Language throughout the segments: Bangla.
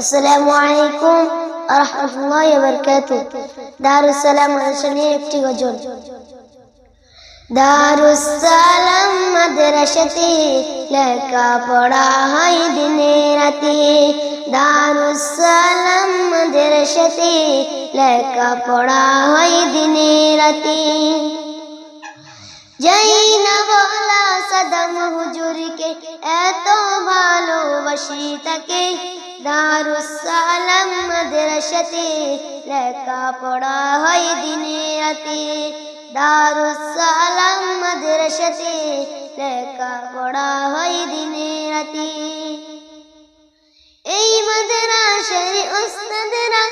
আসসালামু আলাইকুম রহমতুল্লাহ বরকাত দারুসালাম মাদ্রাসানের একটি গজল। দারুসালাম মাদ্রাসাতে লেখা পড়া হয় দিনে রাতে। দারুসালাম মাদ্রাসাতে লেখা পড়া হয় দিনে রাতে। যাই না হুজুরকে এত ভালোবাসি তাকে দারুসালাম মাদ্রাসাতে লেখা পড়া হয় দিনে রাতে। দারুসালাম মাদ্রাসাতে লেখা পড়া হয় দিনে রাতে। এই মাদ্রাসার ওস্তাদরা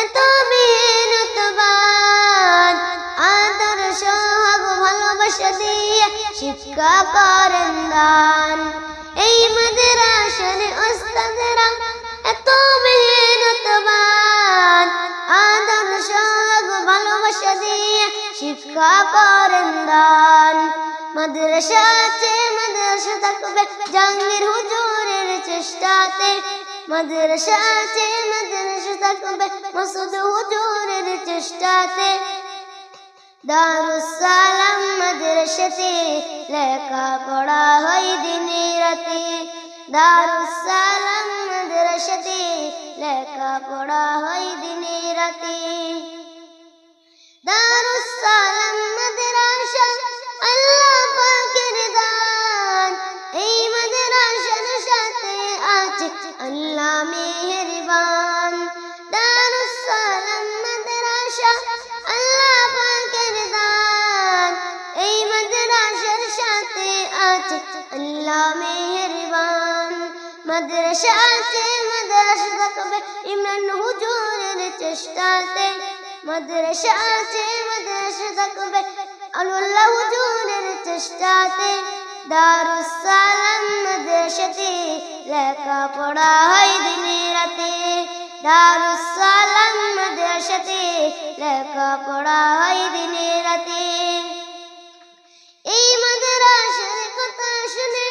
এত মেহনতবান আদর সহাগ ভালোবাসা দিয়ে শিক্ষা করেন দান। শিক্ষা করেন দান মাদ্রাসা আছে মাদ্রাসা থাকবে জাহাঙ্গীর হুজুরের চেষ্টাতে। মাদ্রাসা আছে মাদ্রাসা থাকবে মাসুদ হুজুরের চেষ্টাতে। দারুসালাম মাদ্রাসাতে লেখা পড়া হয় দিনে রাতে। দারুসালাম লেখা পড়া হয় দিনে রাতে। আছে আল্লাহ মেহেরবান দারুসালাম মাদ্রাসা আল্লাহ পাকের দান এই মাদ্রাসার সাথে আছে আল্লাহ মেহেরবান মাদ্রাসা আছে মাদ্রাসা থাকবে ইমরান হুজুরের চেষ্টাতে মাদ্রাসা আছে মাদ্রাসা থাকবে আল্লাহ হুজুরের চেষ্টাতে দারুসালাম মাদ্রাসাতে লেখা পড়া হয় দিনে রাতে। দারুসালাম মাদ্রাসাতে লেখা পড়া হয় দিনে রাতে। এই মাদ্রাসার কথা শুনে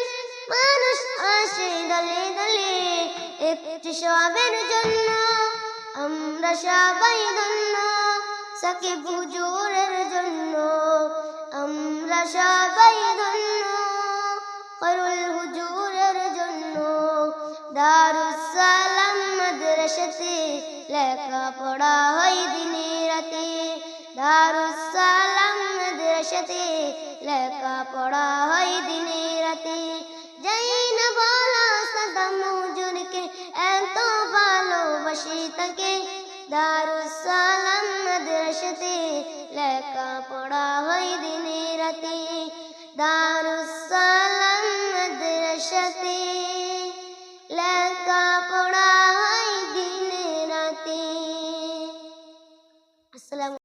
মানুষ আসে দলে দলে একটি সবের জন্য। আমরা সবাই ধন্য, সাকিব হুজুরের জন্য। আমরা সবাই লেখা পড়া হয় দিনে রাতে দারুসালাম মাদ্রাসাতে লেখা পড়া হয় দিনে রাতে যাই না বলা সাদাম হুজুরকে এত ভালোবাসি তাকে দারুসালাম মাদ্রাসাতে লেখা পড়া